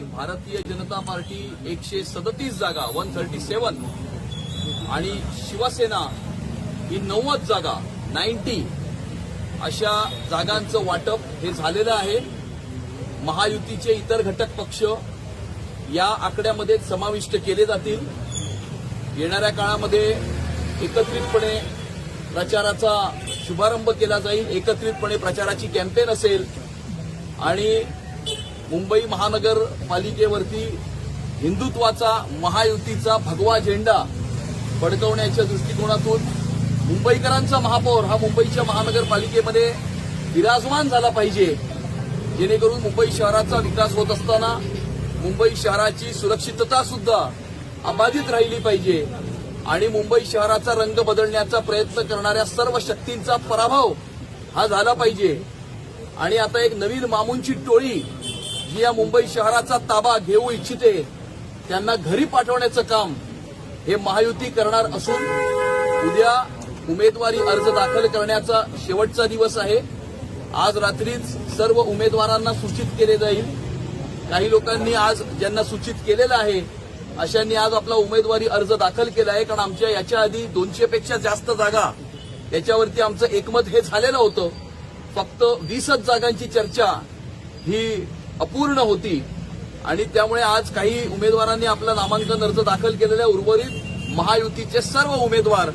Bharatiya Janata party एकशे सदतीस जागा वन थर्टी सेवन आणि शिवसेना ही नव्वद जागा नाईन्टी अशा जागांचं वाटप हे झालेलं आहे. महायुतीचे इतर घटक पक्ष या आकड्यामध्ये समाविष्ट केले जातील. येणाऱ्या काळामध्ये एकत्रितपणे प्रचाराचा शुभारंभ केला जाईल. एकत्रितपणे प्रचाराची कॅम्पेन असेल. आणि मुंबई महानगरपालिकेवरती हिंदुत्वाचा महायुतीचा भगवा झेंडा फडकवण्याच्या दृष्टिकोनातून मुंबईकरांचा महापौर हा मुंबईच्या महानगरपालिकेमध्ये विराजमान झाला पाहिजे. जेणेकरून मुंबई शहराचा विकास होत असताना मुंबई शहराची सुरक्षितता सुद्धा अबाधित राहिली पाहिजे आणि मुंबई शहराचा रंग बदलण्याचा प्रयत्न करणाऱ्या सर्व शक्तींचा पराभव हा झाला पाहिजे. आणि आता एक नवीन मामूंची टोळी जी या मुंबई शहराचा ताबा घेऊ इच्छिते त्यांना घरी पाठवण्याचं काम हे महायुती करणार असून उद्या उमेदवारी अर्ज दाखल करण्याचा शेवटचा दिवस आहे. आज रात्रीच सर्व उमेदवारांना सूचित केले जाईल. काही लोकांनी आज ज्यांना सूचित केलेलं आहे अशांनी आज आपला उमेदवारी अर्ज दाखल केला आहे. कारण आमच्या याच्या आधी दोनशेपेक्षा जास्त जागा याच्यावरती आमचं एकमत हे झालेलं होतं. फक्त वीसच जागांची चर्चा ही अपूर्ण होती. आणि त्यामुळे आज काही उमेदवारांनी आपला नामांकन अर्ज दाखल केलेल्या उर्वरित महायुतीचे सर्व उमेदवार